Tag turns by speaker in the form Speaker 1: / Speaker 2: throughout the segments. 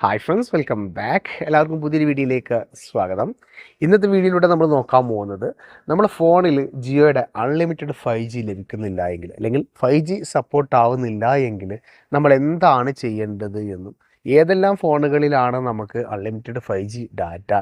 Speaker 1: Hi friends welcome back എല്ലാവർക്കും പുതിയൊരു വീഡിയോയിലേക്ക് സ്വാഗതം. ഇന്നത്തെ വീഡിയോയിലൂടെ നമ്മൾ നോക്കാൻ പോകുന്നത് നമ്മുടെ ഫോണിൽ ജിയോയുടെ അൺലിമിറ്റഡ് ഫൈവ് ജി ലഭിക്കുന്നില്ല എങ്കിൽ അല്ലെങ്കിൽ ഫൈവ് ജി സപ്പോർട്ട് ആവുന്നില്ല എങ്കിൽ നമ്മൾ എന്താണ് ചെയ്യേണ്ടത് എന്നും ഏതെല്ലാം ഫോണുകളിലാണ് നമുക്ക് അൺലിമിറ്റഡ് ഫൈവ് ജി ഡാറ്റ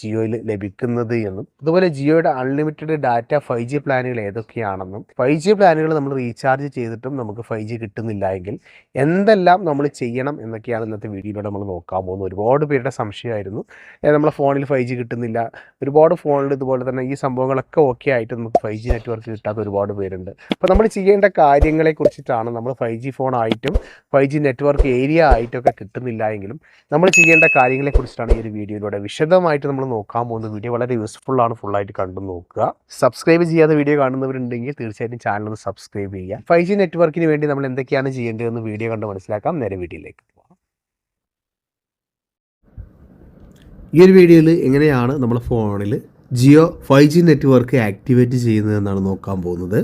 Speaker 1: ജിയോയിൽ ലഭിക്കുന്നത് എന്നും അതുപോലെ ജിയോയുടെ അൺലിമിറ്റഡ് ഡാറ്റ ഫൈവ് ജി പ്ലാനുകൾ ഏതൊക്കെയാണെന്നും ഫൈവ് ജി പ്ലാനുകൾ നമ്മൾ റീചാർജ് ചെയ്തിട്ടും നമുക്ക് ഫൈവ് ജി കിട്ടുന്നില്ല എങ്കിൽ എന്തെല്ലാം നമ്മൾ ചെയ്യണം എന്നൊക്കെയാണ് ഇന്നത്തെ വീഡിയോയിലൂടെ നമ്മൾ നോക്കാൻ പോകുന്നത്. ഒരുപാട് പേരുടെ സംശയമായിരുന്നു. നമ്മളെ ഫോണിൽ ഫൈവ് ജി കിട്ടുന്നില്ല. ഒരുപാട് ഫോണിൽ ഇതുപോലെ തന്നെ ഈ സംഭവങ്ങളൊക്കെ ഓക്കെ ആയിട്ട് നമുക്ക് ഫൈവ് ജി നെറ്റ്വർക്ക് കിട്ടാത്ത ഒരുപാട് പേരുണ്ട്. അപ്പോൾ നമ്മൾ ചെയ്യേണ്ട കാര്യങ്ങളെ കുറിച്ചിട്ടാണ് നമ്മൾ ഫൈവ് ജി ഫോൺ ആയിട്ടും ഫൈവ് ജി നെറ്റ്വർക്ക് ഏരിയ ആയിട്ടൊക്കെ കിട്ടുന്നില്ല എങ്കിലും നമ്മൾ ചെയ്യേണ്ട കാര്യങ്ങളെ കുറിച്ചിട്ടാണ് ഈ ഒരു വീഡിയോയിലൂടെ വിശദമായിട്ട് നമ്മൾ നോക്കാൻ പോകുന്ന വീഡിയോ വളരെ യൂസ്ഫുൾ ആണ് ഫുള്ളായിട്ട് കണ്ടു നോക്കുക. സബ്സ്ക്രൈബ് ചെയ്യാതെ വീഡിയോ കാണുന്നവരുണ്ടെങ്കിൽ തീർച്ചയായിട്ടും ചാനൽ ഒന്ന് സബ്സ്ക്രൈബ് ചെയ്യുക. ഫൈവ് ജി നെറ്റ്വർക്കിന് വേണ്ടി നമ്മൾ എന്തൊക്കെയാണ് ചെയ്യേണ്ടതെന്ന് വീഡിയോ കണ്ട് മനസ്സിലാക്കാം. നേരെ വീഡിയോയിലേക്ക് ഈ ഒരു വീഡിയോയിൽ എങ്ങനെയാണ് നമ്മൾ ഫോണിൽ Jio five G network activate ചെയ്യുന്നതെന്നാണ് നോക്കാൻ പോകുന്നത്?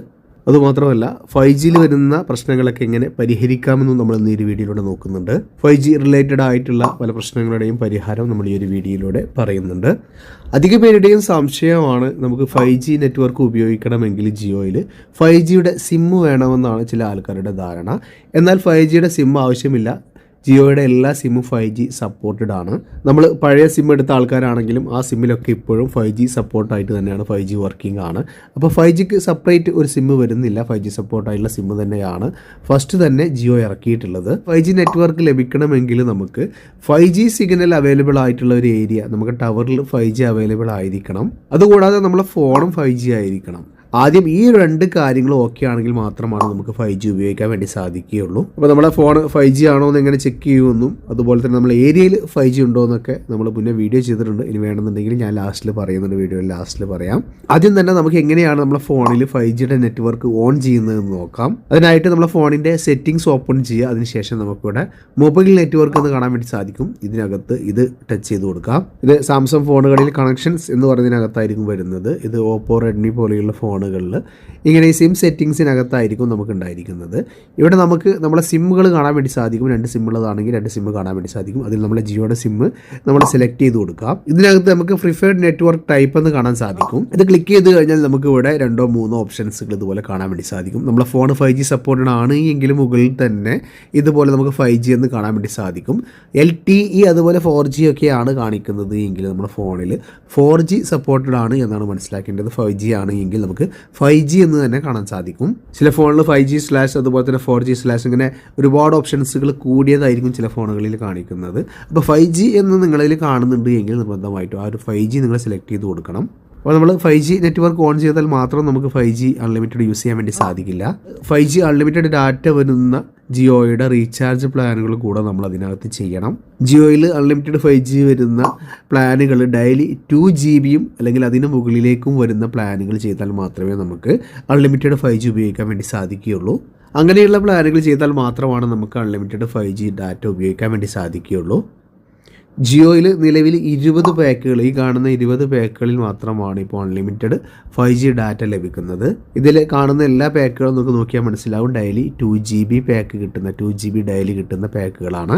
Speaker 1: അതുമാത്രമല്ല ഫൈവ് ജിയിൽ വരുന്ന പ്രശ്നങ്ങളൊക്കെ എങ്ങനെ പരിഹരിക്കാമെന്നും നമ്മൾ ഇന്ന് ഈ വീഡിയോയിലൂടെ നോക്കുന്നുണ്ട്. ഫൈവ് ജി റിലേറ്റഡ് ആയിട്ടുള്ള പല പ്രശ്നങ്ങളുടെയും പരിഹാരം നമ്മൾ ഈ ഒരു വീഡിയോയിലൂടെ പറയുന്നുണ്ട്. അധിക പേരുടെയും സംശയമാണ് നമുക്ക് ഫൈവ് ജി നെറ്റ്വർക്ക് ഉപയോഗിക്കണമെങ്കിൽ ജിയോയിൽ ഫൈവ് ജിയുടെ സിമ്മ് വേണമെന്നാണ് ചില ആൾക്കാരുടെ ധാരണ. എന്നാൽ ഫൈവ് ജിയുടെ സിം ആവശ്യമില്ല. ജിയോയുടെ എല്ലാ സിമ്മും ഫൈവ് ജി സപ്പോർട്ടഡ് ആണ്. നമ്മൾ പഴയ സിം എടുത്ത ആൾക്കാരാണെങ്കിലും ആ സിമ്മിലൊക്കെ ഇപ്പോഴും ഫൈവ് ജി സപ്പോർട്ടായിട്ട് തന്നെയാണ് ഫൈവ് ജി വർക്കിംഗ് ആണ്. അപ്പോൾ ഫൈവ് ജിക്ക് സെപ്പറേറ്റ് ഒരു സിമ്മ് വരുന്നില്ല. ഫൈവ് ജി സപ്പോർട്ടായിട്ടുള്ള സിമ്മ് തന്നെയാണ്. ഫസ്റ്റ് തന്നെ ജിയോ ഇറക്കിയിട്ടുള്ളത്. ഫൈവ് ജി നെറ്റ്വർക്ക് ലഭിക്കണമെങ്കിൽ നമുക്ക് ഫൈവ് ജി സിഗ്നൽ അവൈലബിൾ ആയിട്ടുള്ള ഒരു ഏരിയ നമുക്ക് ടവറിൽ ഫൈവ് ജി അവൈലബിൾ ആയിരിക്കണം. അതുകൂടാതെ നമ്മളെ ഫോണും ഫൈവ് ജി ആയിരിക്കണം. ആദ്യം ഈ രണ്ട് കാര്യങ്ങൾ ഓക്കെ ആണെങ്കിൽ മാത്രമാണ് നമുക്ക് ഫൈവ് ജി ഉപയോഗിക്കാൻ വേണ്ടി സാധിക്കുകയുള്ളൂ. അപ്പോൾ നമ്മുടെ ഫോൺ ഫൈവ് ജി ആണോ എന്ന് എങ്ങനെ ചെക്ക് ചെയ്യുമെന്നും അതുപോലെ തന്നെ നമ്മൾ ഏരിയയിൽ ഫൈവ് ജി ഉണ്ടോ എന്നൊക്കെ നമ്മൾ മുന്നേ വീഡിയോ ചെയ്തിട്ടുണ്ട്. ഇനി വേണമെന്നുണ്ടെങ്കിൽ ഞാൻ ലാസ്റ്റിൽ പറയുന്നുണ്ട് വീഡിയോയിൽ ലാസ്റ്റിൽ പറയാം. ആദ്യം തന്നെ നമുക്ക് എങ്ങനെയാണ് നമ്മുടെ ഫോണിൽ ഫൈവ് ജിയുടെ നെറ്റ്വർക്ക് ഓൺ ചെയ്യുന്നതെന്ന് നോക്കാം. അതിനായിട്ട് നമ്മുടെ ഫോണിന്റെ സെറ്റിംഗ്സ് ഓപ്പൺ ചെയ്യുക. അതിനുശേഷം നമുക്കിവിടെ മൊബൈൽ നെറ്റ്വർക്ക് എന്ന് കാണാൻ വേണ്ടി സാധിക്കും. ഇതിനകത്ത് ഇത് ടച്ച് ചെയ്ത് കൊടുക്കാം. ഇത് സാംസങ് ഫോണുകളിൽ കണക്ഷൻസ് എന്ന് പറയുന്നതിനകത്തായിരിക്കും വരുന്നത്. ഇത് ഓപ്പോ റെഡ്മി പോലെയുള്ള ഫോണുകളിൽ ഇങ്ങനെ ഈ സിം സെറ്റിങ്സിനകത്തായിരിക്കും നമുക്ക് ഉണ്ടായിരിക്കുന്നത് ഇവിടെ നമുക്ക് നമ്മളെ സിമ്മുകൾ കാണാൻ വേണ്ടി സാധിക്കും. രണ്ട് സിമ്മുള്ളതാണെങ്കിൽ രണ്ട് സിമ്മ് കാണാൻ വേണ്ടി സാധിക്കും. അതിൽ നമ്മളെ ജിയോയുടെ സിമ്മ് നമ്മൾ സെലക്ട് ചെയ്ത് കൊടുക്കാം. ഇതിനകത്ത് നമുക്ക് പ്രിഫേർഡ് നെറ്റ്വർക്ക് ടൈപ്പ് എന്ന് കാണാൻ സാധിക്കും. ഇത് ക്ലിക്ക് ചെയ്ത് കഴിഞ്ഞാൽ നമുക്ക് ഇവിടെ രണ്ടോ മൂന്നോ ഓപ്ഷൻസുകൾ ഇതുപോലെ കാണാൻ വേണ്ടി സാധിക്കും. നമ്മളെ ഫോൺ ഫൈവ് ജി സപ്പോർട്ടഡ് ആണ് എങ്കിൽ മുകളിൽ തന്നെ ഇതുപോലെ നമുക്ക് ഫൈവ് ജി എന്ന് കാണാൻ വേണ്ടി സാധിക്കും. എൽ ടി ഇ അതുപോലെ ഫോർ ജി ഒക്കെയാണ് കാണിക്കുന്നത് എങ്കിൽ നമ്മുടെ ഫോണിൽ ഫോർ ജി സപ്പോർട്ടഡ് ആണ് എന്നാണ് മനസ്സിലാക്കേണ്ടത്. ഫൈവ് ജി ആണ് എങ്കിൽ നമുക്ക് ഫൈവ് ജി എന്ന് തന്നെ കാണാൻ സാധിക്കും. ചില ഫോണിൽ ഫൈവ് ജി സ്ലാഷ് അതുപോലെ തന്നെ ഫോർ ജി സ്ലാഷ് ഇങ്ങനെ ഒരുപാട് ഓപ്ഷൻസുകൾ കൂടിയതായിരിക്കും ചില ഫോണുകളിൽ കാണിക്കുന്നത്. അപ്പോൾ ഫൈവ് ജി എന്ന് നിങ്ങളിൽ കാണുന്നുണ്ട് എങ്കിൽ നിർബന്ധമായിട്ടും ആ ഒരു ഫൈവ് ജി നിങ്ങൾ സെലക്ട് ചെയ്ത് കൊടുക്കണം. അപ്പോൾ നമ്മൾ ഫൈവ് ജി നെറ്റ്വർക്ക് ഓൺ ചെയ്താൽ മാത്രം നമുക്ക് ഫൈവ് ജി അൺലിമിറ്റഡ് യൂസ് ചെയ്യാൻ വേണ്ടി സാധിക്കില്ല. ഫൈവ് ജി അൺലിമിറ്റഡ് ഡാറ്റ വരുന്ന ജിയോയുടെ റീചാർജ് പ്ലാനുകൾ കൂടെ നമ്മൾ അതിനകത്ത് ചെയ്യണം. ജിയോയിൽ അൺലിമിറ്റഡ് ഫൈവ് ജി വരുന്ന പ്ലാനുകൾ ഡെയിലി ടു ജി ബിയും അല്ലെങ്കിൽ അതിന് മുകളിലേക്കും വരുന്ന പ്ലാനുകൾ ചെയ്താൽ മാത്രമേ നമുക്ക് അൺലിമിറ്റഡ് ഫൈവ് ജി ഉപയോഗിക്കാൻ വേണ്ടി സാധിക്കുകയുള്ളൂ. അങ്ങനെയുള്ള പ്ലാനുകൾ ചെയ്താൽ മാത്രമാണ് നമുക്ക് അൺലിമിറ്റഡ് ഫൈവ് ജി ഡാറ്റ ഉപയോഗിക്കാൻ വേണ്ടി സാധിക്കുകയുള്ളൂ. ജിയോയിൽ നിലവിൽ ഇരുപത് പാക്കുകൾ ഈ കാണുന്ന ഇരുപത് പാക്കുകളിൽ മാത്രമാണ് ഇപ്പോൾ അൺലിമിറ്റഡ് ഫൈവ് ജി ഡാറ്റ ലഭിക്കുന്നത്. ഇതിൽ കാണുന്ന എല്ലാ പാക്കുകളും നമുക്ക് നോക്കിയാൽ മനസ്സിലാവും. Daily two G B pack കിട്ടുന്ന ടു ജി ബി ഡെയിലി കിട്ടുന്ന പാക്കുകളാണ്.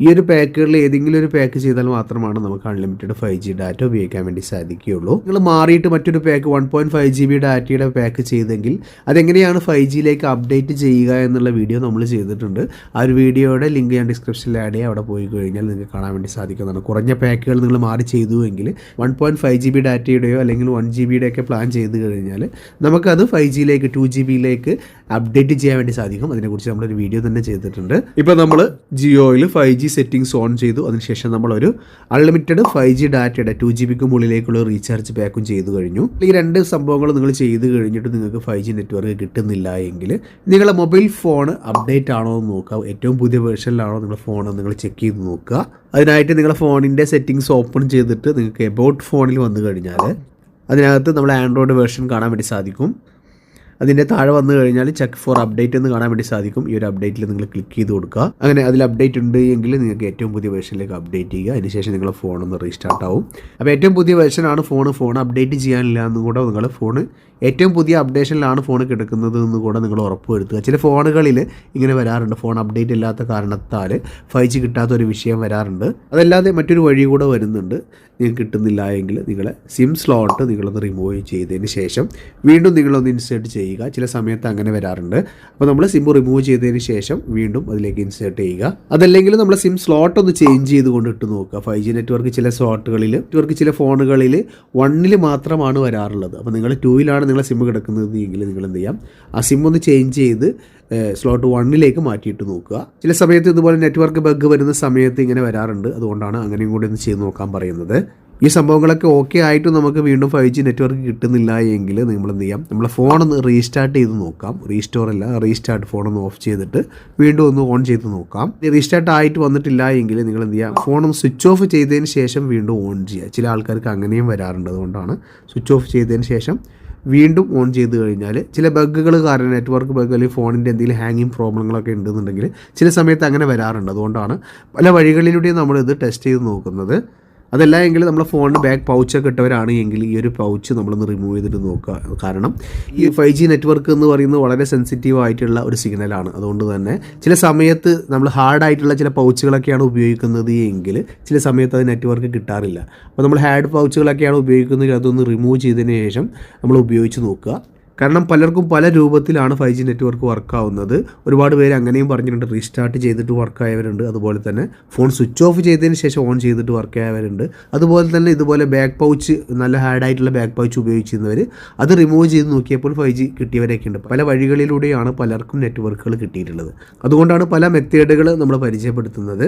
Speaker 1: ഈ ഒരു പാക്കുകളിൽ ഏതെങ്കിലും ഒരു പാക്ക് ചെയ്താൽ മാത്രമാണ് നമുക്ക് അൺലിമിറ്റഡ് ഫൈവ് ജി ഡാറ്റ ഉപയോഗിക്കാൻ വേണ്ടി സാധിക്കുകയുള്ളൂ. നിങ്ങൾ മാറിയിട്ട് മറ്റൊരു pack one point five G B ഡാറ്റയുടെ പാക്ക് ചെയ്തെങ്കിൽ അതെങ്ങനെയാണ് ഫൈവ് ജിയിലേക്ക് അപ്ഡേറ്റ് ചെയ്യുക എന്നുള്ള വീഡിയോ നമ്മൾ ചെയ്തിട്ടുണ്ട്. ആ ഒരു വീഡിയോയുടെ ലിങ്ക് ഞാൻ ഡിസ്ക്രിപ്ഷനിൽ ആഡ് ചെയ്യാം. അവിടെ പോയി കഴിഞ്ഞാൽ നിങ്ങൾക്ക് കാണാൻ വേണ്ടി സാധിക്കുന്നതാണ്. കുറഞ്ഞ പാക്കുകൾ നിങ്ങൾ മാറി ചെയ്തുവെങ്കിൽ one point five G B ഡാറ്റയുടെയോ അല്ലെങ്കിൽ വൺ ജി ബിയുടെ ഒക്കെ പ്ലാൻ ചെയ്ത് കഴിഞ്ഞാൽ നമുക്കത് ഫൈവ് ജിയിലേക്ക് ടു ജി ബിയിലേക്ക് അപ്ഡേറ്റ് ചെയ്യാൻ വേണ്ടി സാധിക്കും. അതിനെക്കുറിച്ച് നമ്മളൊരു വീഡിയോ തന്നെ ചെയ്തിട്ടുണ്ട്. ഇപ്പോൾ നമ്മൾ ജിയോയിൽ ഫൈവ് ജി സെറ്റിംഗ്സ് ഓൺ ചെയ്തു. അതിനുശേഷം നമ്മളൊരു അൺലിമിറ്റഡ് ഫൈവ് ജി ഡാറ്റയുടെ ടു ജി ബിക്ക് മുകളിലേക്കുള്ള റീചാർജ് പാക്കും ചെയ്തു കഴിഞ്ഞു. ഈ രണ്ട് സംഭവങ്ങൾ നിങ്ങൾ ചെയ്ത് കഴിഞ്ഞിട്ട് നിങ്ങൾക്ക് ഫൈവ് ജി നെറ്റ്വർക്ക് കിട്ടുന്നില്ല എങ്കിൽ നിങ്ങളുടെ മൊബൈൽ ഫോൺ അപ്ഡേറ്റ് ആണോ എന്ന് നോക്കുക. ഏറ്റവും പുതിയ വേർഷനിലാണോ നിങ്ങളുടെ ഫോൺ നിങ്ങൾ ചെക്ക് ചെയ്ത് നോക്കുക. അതിനായിട്ട് നിങ്ങളുടെ ഫോണിന്റെ സെറ്റിങ്സ് ഓപ്പൺ ചെയ്തിട്ട് നിങ്ങൾക്ക് എബൌട്ട് ഫോണിൽ വന്നു കഴിഞ്ഞാൽ അതിനകത്ത് നമ്മൾ ആൻഡ്രോയിഡ് വേർഷൻ കാണാൻ വേണ്ടി സാധിക്കും. അതിന്റെ താഴെ വന്നു കഴിഞ്ഞാൽ ചെക്ക് ഫോർ അപ്ഡേറ്റ് എന്ന് കാണാൻ വേണ്ടി സാധിക്കും. ഈ ഒരു അപ്ഡേറ്റിൽ നിങ്ങൾ ക്ലിക്ക് ചെയ്ത് കൊടുക്കുക. അങ്ങനെ അതിൽ അപ്ഡേറ്റ് ഉണ്ട് എങ്കിൽ നിങ്ങൾക്ക് ഏറ്റവും പുതിയ വേർഷനിലേക്ക് അപ്ഡേറ്റ് ചെയ്യുക. അതിനുശേഷം നിങ്ങളുടെ ഫോൺ ഒന്ന് റീസ്റ്റാർട്ട് ആവും. അപ്പോൾ ഏറ്റവും പുതിയ വേർഷനാണ് ഫോൺ ഫോൺ അപ്ഡേറ്റ് ചെയ്യാനില്ല എന്നും കൂടെ നിങ്ങൾ ഫോൺ ഏറ്റവും പുതിയ അപ്ഡേഷനിലാണ് ഫോൺ കിടക്കുന്നത് എന്ന് കൂടെ നിങ്ങൾ ഉറപ്പുവരുത്തുക. ചില ഫോണുകളിൽ ഇങ്ങനെ വരാറുണ്ട്. ഫോൺ അപ്ഡേറ്റ് ഇല്ലാത്ത കാരണത്താൽ ഫൈവ് ജി കിട്ടാത്ത ഒരു വിഷയം വരാറുണ്ട്. അതല്ലാതെ മറ്റൊരു വഴി കൂടെ വരുന്നുണ്ട്. നിങ്ങൾക്ക് കിട്ടുന്നില്ല എങ്കിൽ നിങ്ങൾ സിം സ്ലോട്ട് നിങ്ങളൊന്ന് റിമൂവ് ചെയ്തതിന് ശേഷം വീണ്ടും നിങ്ങളൊന്ന് ഇൻസേർട്ട് ചെയ്യുക. ചില സമയത്ത് അങ്ങനെ വരാറുണ്ട്. അപ്പോൾ നമ്മൾ സിം റിമൂവ് ചെയ്തതിന് ശേഷം വീണ്ടും അതിലേക്ക് ഇൻസേർട്ട് ചെയ്യുക. അതല്ലെങ്കിൽ നമ്മൾ സിം സ്ലോട്ട് ഒന്ന് ചേഞ്ച് ചെയ്തുകൊണ്ട് ഇട്ട് നോക്കുക. ഫൈവ് ജി നെറ്റ്വർക്ക് ചില സ്ലോട്ടുകളിൽ നെറ്റ്വർക്ക് ചില ഫോണുകളിൽ വണ്ണിൽ മാത്രമാണ് വരാറുള്ളത്. അപ്പോൾ നിങ്ങൾ ടൂയിലാണ് നിങ്ങളെ സിം കിടക്കുന്നത് എങ്കിൽ നിങ്ങൾ എന്ത് ചെയ്യാം? ആ സിം ഒന്ന് ചേഞ്ച് ചെയ്ത് സ്ലോട്ട് വണ്ണിലേക്ക് മാറ്റിയിട്ട് നോക്കുക. ചില സമയത്ത് ഇതുപോലെ നെറ്റ്വർക്ക് ബഗ് വരുന്ന സമയത്ത് ഇങ്ങനെ വരാറുണ്ട്. അതുകൊണ്ടാണ് അങ്ങനെയും കൂടി ഒന്ന് ചെയ്ത് നോക്കാൻ പറയുന്നത്. ഈ സംഭവങ്ങളൊക്കെ ഓക്കെ ആയിട്ട് നമുക്ക് വീണ്ടും ഫൈവ് ജി നെറ്റ്വർക്ക് കിട്ടുന്നില്ല എങ്കിൽ നമ്മൾ എന്ത് ചെയ്യാം? നമ്മളെ ഫോൺ ഒന്ന് റീസ്റ്റാർട്ട് ചെയ്ത് നോക്കാം. റീസ്റ്റോർ അല്ല റീസ്റ്റാർട്ട് ഫോൺ ഒന്ന് ഓഫ് ചെയ്തിട്ട് വീണ്ടും ഒന്ന് ഓൺ ചെയ്ത് നോക്കാം. റീസ്റ്റാർട്ട് ആയിട്ട് വന്നിട്ടില്ല എങ്കിൽ നിങ്ങൾ എന്ത് ചെയ്യാം? ഫോൺ ഒന്ന് സ്വിച്ച് ഓഫ് ചെയ്തതിന് ശേഷം വീണ്ടും ഓൺ ചെയ്യുക. ചില ആൾക്കാർക്ക് അങ്ങനെയും വരാറുണ്ട്. അതുകൊണ്ടാണ് സ്വിച്ച് ഓഫ് ചെയ്തതിന് ശേഷം വീണ്ടും ഓൺ ചെയ്ത് കഴിഞ്ഞാൽ ചില ബഗ്ഗുകൾ കാരണം നെറ്റ്വർക്ക് ബഗ് അല്ലെങ്കിൽ ഫോണിന്റെ എന്തെങ്കിലും ഹാങ്ങിങ് പ്രോബ്ലങ്ങളൊക്കെ ഉണ്ടെന്നുണ്ടെങ്കിൽ ചില സമയത്ത് അങ്ങനെ വരാറുണ്ട്. അതുകൊണ്ടാണ് പല വഴികളിലൂടെയും നമ്മളിത് ടെസ്റ്റ് ചെയ്ത് നോക്കുന്നത്. അതല്ല എങ്കിൽ നമ്മുടെ ഫോണിന് ബാക്ക് പൗച്ചൊക്കെ ഇട്ടവരാണ് എങ്കിൽ ഈ ഒരു പൗച്ച് നമ്മളൊന്ന് റിമൂവ് ചെയ്തിട്ട് നോക്കുക. കാരണം ഈ ഫൈവ് ജി നെറ്റ്വർക്ക് എന്ന് പറയുന്നത് വളരെ സെൻസിറ്റീവ് ആയിട്ടുള്ള ഒരു സിഗ്നലാണ് അതുകൊണ്ട് തന്നെ ചില സമയത്ത് നമ്മൾ ഹാർഡായിട്ടുള്ള ചില പൗച്ചുകളൊക്കെയാണ് ഉപയോഗിക്കുന്നത് എങ്കിൽ ചില സമയത്ത് അത് നെറ്റ്വർക്ക് കിട്ടാറില്ല. അപ്പോൾ നമ്മൾ ഹാർഡ് പൗച്ചുകളൊക്കെയാണ് ഉപയോഗിക്കുന്നതെങ്കിൽ അതൊന്ന് റിമൂവ് ചെയ്തതിന് ശേഷം നമ്മൾ ഉപയോഗിച്ച് നോക്കുക. കാരണം പലർക്കും പല രൂപത്തിലാണ് ഫൈവ് ജി നെറ്റ്വർക്ക് വർക്കാവുന്നത് ഒരുപാട് പേര് അങ്ങനെയും പറഞ്ഞിട്ടുണ്ട്. റീസ്റ്റാർട്ട് ചെയ്തിട്ട് വർക്കായവരുണ്ട് അതുപോലെ തന്നെ ഫോൺ സ്വിച്ച് ഓഫ് ചെയ്തതിന് ശേഷം ഓൺ ചെയ്തിട്ട് വർക്ക് ആയവരുണ്ട്. അതുപോലെ തന്നെ ഇതുപോലെ ബാക്ക് പൗച്ച് നല്ല ഹാർഡായിട്ടുള്ള ബാക്ക് പൗച്ച് ഉപയോഗിച്ചിരുന്നവർ അത് റിമൂവ് ചെയ്ത് നോക്കിയപ്പോൾ ഫൈവ് ജി കിട്ടിയവരൊക്കെ ഉണ്ട്. പല വഴികളിലൂടെയാണ് പലർക്കും നെറ്റ്വർക്കുകൾ കിട്ടിയിട്ടുള്ളത്. അതുകൊണ്ടാണ് പല മെത്തേഡുകൾ നമ്മൾ പരിചയപ്പെടുത്തുന്നത്.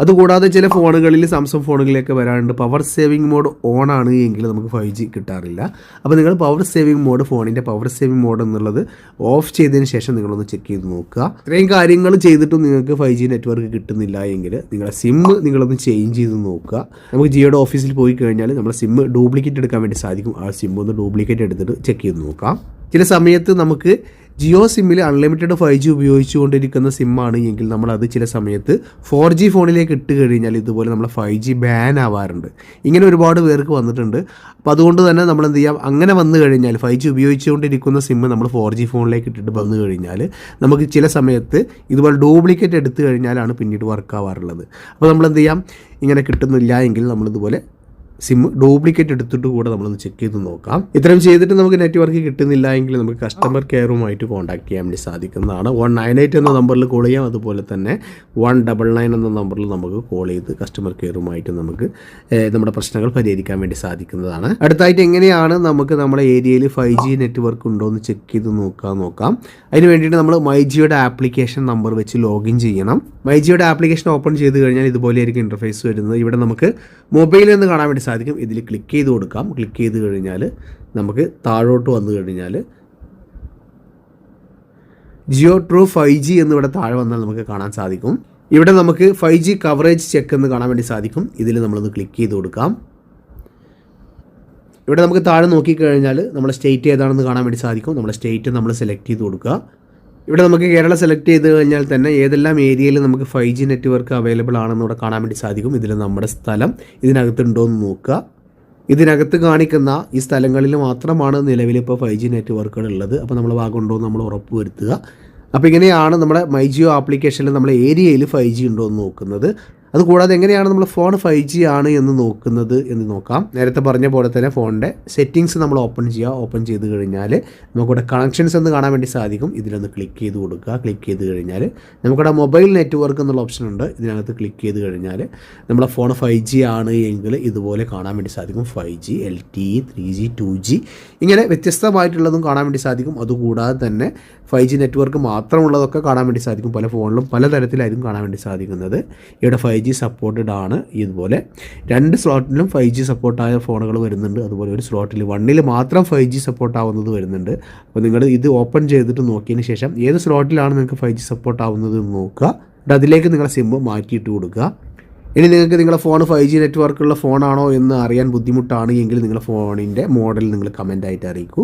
Speaker 1: അതുകൂടാതെ ചില ഫോണുകളിൽ സാംസങ് ഫോണുകളിലൊക്കെ വരാറുണ്ട്. പവർ സേവിംഗ് മോഡ് ഓൺ ആണ് എങ്കിൽ നമുക്ക് ഫൈവ് ജി കിട്ടാറില്ല. അപ്പോൾ നിങ്ങൾ പവർ സേവിംഗ് മോഡ് ഫോണിന്റെ പവർ സേവിംഗ് മോഡ് എന്നുള്ളത് ഓഫ് ചെയ്തതിന് ശേഷം നിങ്ങളൊന്ന് ചെക്ക് ചെയ്ത് നോക്കുക. ഇത്രയും കാര്യങ്ങൾ ചെയ്തിട്ടും നിങ്ങൾക്ക് ഫൈവ് ജി നെറ്റ്വർക്ക് കിട്ടുന്നില്ല എങ്കിൽ നിങ്ങളുടെ സിം നിങ്ങളൊന്ന് ചേഞ്ച് ചെയ്ത് നോക്കുക. നമുക്ക് ജിയോയുടെ ഓഫീസിൽ പോയി കഴിഞ്ഞാൽ നമ്മുടെ സിം ഡ്യൂപ്ലിക്കേറ്റ് എടുക്കാൻ വേണ്ടി സാധിക്കും. ആ സിം ഒന്ന് ഡ്യൂപ്ലിക്കേറ്റ് എടുത്തിട്ട് ചെക്ക് ചെയ്ത് നോക്കാം. ചില സമയത്ത് നമുക്ക് ജിയോ സിമ്മിൽ അൺലിമിറ്റഡ് ഫൈവ് ജി ഉപയോഗിച്ചുകൊണ്ടിരിക്കുന്ന സിമ്മാണ് എങ്കിൽ നമ്മളത് ചില സമയത്ത് ഫോർ ജി ഫോണിലേക്ക് ഇട്ട് കഴിഞ്ഞാൽ ഇതുപോലെ നമ്മൾ ഫൈവ് ജി ബാൻ ആവാറുണ്ട്. ഇങ്ങനെ ഒരുപാട് പേർക്ക് വന്നിട്ടുണ്ട്. അപ്പോൾ അതുകൊണ്ട് തന്നെ നമ്മൾ എന്ത് ചെയ്യാം? അങ്ങനെ വന്നു കഴിഞ്ഞാൽ ഫൈവ് ജി ഉപയോഗിച്ചുകൊണ്ടിരിക്കുന്ന സിമ്മ് നമ്മൾ ഫോർ ജി ഫോണിലേക്ക് ഇട്ടിട്ട് വന്നു കഴിഞ്ഞാൽ നമുക്ക് ചില സമയത്ത് ഇതുപോലെ ഡ്യൂപ്ലിക്കേറ്റ് എടുത്തു കഴിഞ്ഞാലാണ് പിന്നീട് വർക്ക് ആവാറുള്ളത്. അപ്പോൾ നമ്മൾ എന്ത് ചെയ്യാം? ഇങ്ങനെ കിട്ടുന്നില്ല എങ്കിൽ നമ്മളിതുപോലെ സിം ഡ്യൂപ്ലിക്കേറ്റ് എടുത്തിട്ട് കൂടെ നമ്മളൊന്ന് ചെക്ക് ചെയ്ത് നോക്കാം. ഇത്രയും ചെയ്തിട്ട് നമുക്ക് നെറ്റ്വർക്ക് കിട്ടുന്നില്ല എങ്കിൽ നമുക്ക് കസ്റ്റമർ കെയറുമായിട്ട് കോൺടാക്ട് ചെയ്യാൻ വേണ്ടി സാധിക്കുന്നതാണ്. വൺ നയൻ എയ്റ്റ് എന്ന നമ്പറിൽ കോൾ ചെയ്യാം. അതുപോലെ തന്നെ വൺ ഡബിൾ നയൻ എന്ന നമ്പറിൽ നമുക്ക് കോൾ ചെയ്ത് കസ്റ്റമർ കെയറുമായിട്ട് നമുക്ക് നമ്മുടെ പ്രശ്നങ്ങൾ പരിഹരിക്കാൻ വേണ്ടി സാധിക്കുന്നതാണ്. അടുത്തായിട്ട് എങ്ങനെയാണ് നമുക്ക് നമ്മുടെ ഏരിയയിൽ ഫൈവ് ജി നെറ്റ്വർക്ക് ഉണ്ടോ എന്ന് ചെക്ക് ചെയ്ത് നോക്കാൻ നോക്കാം. അതിന് വേണ്ടിയിട്ട് നമ്മൾ മൈജിയുടെ ആപ്ലിക്കേഷൻ നമ്പർ വെച്ച് ലോഗിൻ ചെയ്യണം. മൈജിയുടെ ആപ്ലിക്കേഷൻ ഓപ്പൺ ചെയ്ത് കഴിഞ്ഞാൽ ഇതുപോലെയായിരിക്കും ഇന്റർഫേസ് വരുന്നത്. ഇവിടെ നമുക്ക് മൊബൈൽ എന്ന് കാണാൻ വേണ്ടി സാധിക്കും. ഇതിൽ ക്ലിക്ക് ചെയ്ത് കൊടുക്കാം. ക്ലിക്ക് ചെയ്ത് കഴിഞ്ഞാൽ നമുക്ക് താഴോട്ട് വന്നു കഴിഞ്ഞാൽ ജിയോ ട്രൂ ഫൈവ് ജി എന്നിവിടെ താഴെ വന്നാൽ നമുക്ക് കാണാൻ സാധിക്കും. ഇവിടെ നമുക്ക് ഫൈവ് ജി കവറേജ് ചെക്ക് എന്ന് കാണാൻ വേണ്ടി സാധിക്കും. ഇതിൽ നമ്മളൊന്ന് ക്ലിക്ക് ചെയ്ത് കൊടുക്കാം. ഇവിടെ നമുക്ക് താഴെ നോക്കിക്കഴിഞ്ഞാൽ നമ്മുടെ സ്റ്റേറ്റ് ഏതാണെന്ന് കാണാൻ വേണ്ടി സാധിക്കും. നമ്മുടെ സ്റ്റേറ്റ് നമ്മൾ സെലക്ട് ചെയ്ത് കൊടുക്കുക. ഇവിടെ നമുക്ക് കേരള സെലക്ട് ചെയ്ത് കഴിഞ്ഞാൽ തന്നെ ഏതെല്ലാം ഏരിയയിൽ നമുക്ക് ഫൈവ് ജി നെറ്റ്വർക്ക് അവൈലബിൾ ആണെന്ന് ഇവിടെ കാണാൻ വേണ്ടി സാധിക്കും. ഇതിൽ നമ്മുടെ സ്ഥലം ഇതിനകത്തുണ്ടോ എന്ന് നോക്കുക. ഇതിനകത്ത് കാണിക്കുന്ന ഈ സ്ഥലങ്ങളിൽ മാത്രമാണ് നിലവിൽ ഇപ്പോൾ ഫൈവ് ജി നെറ്റ്വർക്കുകൾ ഉള്ളത്. അപ്പോൾ നമ്മൾ ഭാഗമുണ്ടോ എന്ന് നമ്മൾ ഉറപ്പ് വരുത്തുക അപ്പോൾ ഇങ്ങനെയാണ് നമ്മുടെ മൈ ജിയോ ആപ്ലിക്കേഷനിൽ നമ്മുടെ ഏരിയയിൽ ഫൈവ് ജി ഉണ്ടോ എന്ന് നോക്കുന്നത്. അതുകൂടാതെ എങ്ങനെയാണ് നമ്മൾ ഫോൺ ഫൈവ് ജി ആണ് എന്ന് നോക്കുന്നത് എന്ന് നോക്കാം. നേരത്തെ പറഞ്ഞ പോലെ തന്നെ ഫോണിന്റെ സെറ്റിങ്സ് നമ്മൾ ഓപ്പൺ ചെയ്യുക ഓപ്പൺ ചെയ്ത് കഴിഞ്ഞാൽ നമുക്കിവിടെ കണക്ഷൻസ് എന്ന് കാണാൻ വേണ്ടി സാധിക്കും. ഇതിലൊന്ന് ക്ലിക്ക് ചെയ്ത് കൊടുക്കുക. ക്ലിക്ക് ചെയ്ത് കഴിഞ്ഞാൽ നമുക്കിവിടെ മൊബൈൽ നെറ്റ്വർക്ക് എന്നുള്ള ഓപ്ഷൻ ഉണ്ട്. ഇതിനകത്ത് ക്ലിക്ക് ചെയ്ത് കഴിഞ്ഞാൽ നമ്മുടെ ഫോൺ ഫൈവ് ജി ആണ് എങ്കിൽ ഇതുപോലെ കാണാൻ വേണ്ടി സാധിക്കും. Five G L T three G two G ഇങ്ങനെ വ്യത്യസ്തമായിട്ടുള്ളതും കാണാൻ വേണ്ടി സാധിക്കും. അതുകൂടാതെ തന്നെ ഫൈവ് ജി നെറ്റ്വർക്ക് മാത്രമുള്ളതൊക്കെ കാണാൻ വേണ്ടി സാധിക്കും. പല ഫോണിലും പലതരത്തിലായിരിക്കും കാണാൻ വേണ്ടി സാധിക്കുന്നത്. ഇവിടെ ഫൈവ് ജി സപ്പോർട്ടഡ് ആണ് ഇതുപോലെ. രണ്ട് സ്ലോട്ടിലും ഫൈവ് ജി സപ്പോർട്ടായ ഫോണുകൾ വരുന്നുണ്ട്. അതുപോലെ ഒരു സ്ലോട്ടിൽ വണ്ണിൽ മാത്രം ഫൈവ് ജി സപ്പോർട്ടാവുന്നത് വരുന്നുണ്ട്. അപ്പോൾ നിങ്ങൾ ഇത് ഓപ്പൺ ചെയ്തിട്ട് നോക്കിയതിന് ശേഷം ഏത് സ്ലോട്ടിലാണ് നിങ്ങൾക്ക് ഫൈവ് ജി സപ്പോർട്ടാവുന്നത് എന്ന് നോക്കുക. എന്നിട്ട് അതിലേക്ക് നിങ്ങളെ സിമ്മ് മാറ്റിയിട്ട് കൊടുക്കുക. ഇനി നിങ്ങൾക്ക് നിങ്ങളുടെ ഫോൺ ഫൈവ് ജി നെറ്റ്വർക്കുള്ള ഫോണാണോ എന്ന് അറിയാൻ ബുദ്ധിമുട്ടാണ് എങ്കിൽ നിങ്ങളുടെ ഫോണിന്റെ മോഡൽ നിങ്ങൾ കമന്റായിട്ട് അറിയിക്കൂ.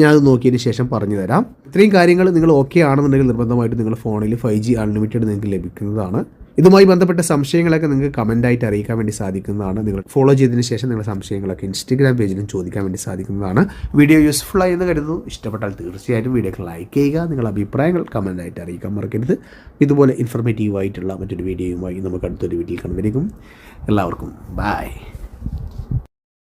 Speaker 1: ഞാൻ അത് നോക്കിയതിന് ശേഷം പറഞ്ഞു തരാം. ഇത്രയും കാര്യങ്ങൾ നിങ്ങൾ ഓക്കെ ആണെന്നുണ്ടെങ്കിൽ നിർബന്ധമായിട്ട് നിങ്ങളുടെ ഫോണിൽ ഫൈവ് ജി അൺലിമിറ്റഡ് നിങ്ങൾക്ക് ലഭിക്കുന്നതാണ്. ഇതുമായി ബന്ധപ്പെട്ട സംശയങ്ങളൊക്കെ നിങ്ങൾക്ക് കമന്റായിട്ട് അറിയിക്കാൻ വേണ്ടി സാധിക്കുന്നതാണ്. നിങ്ങൾ ഫോളോ ചെയ്തതിന് ശേഷം നിങ്ങളുടെ സംശയങ്ങളൊക്കെ ഇൻസ്റ്റഗ്രാം പേജിലും ചോദിക്കാൻ വേണ്ടി സാധിക്കുന്നതാണ്. വീഡിയോ യൂസ്ഫുൾ എന്ന് കരുതുന്നു. ഇഷ്ടപ്പെട്ടാൽ തീർച്ചയായിട്ടും വീഡിയോക്ക് ലൈക്ക് ചെയ്യുക. നിങ്ങളുടെ അഭിപ്രായങ്ങൾ കമന്റായിട്ട് അറിയിക്കാൻ മറക്കരുത്. ഇതുപോലെ ഇൻഫർമേറ്റീവ് ആയിട്ടുള്ള മറ്റൊരു വീഡിയോയുമായി നമുക്ക് അടുത്തൊരു വീഡിയോയിൽ കണ്ടിരിക്കും എല്ലാവർക്കും ബൈ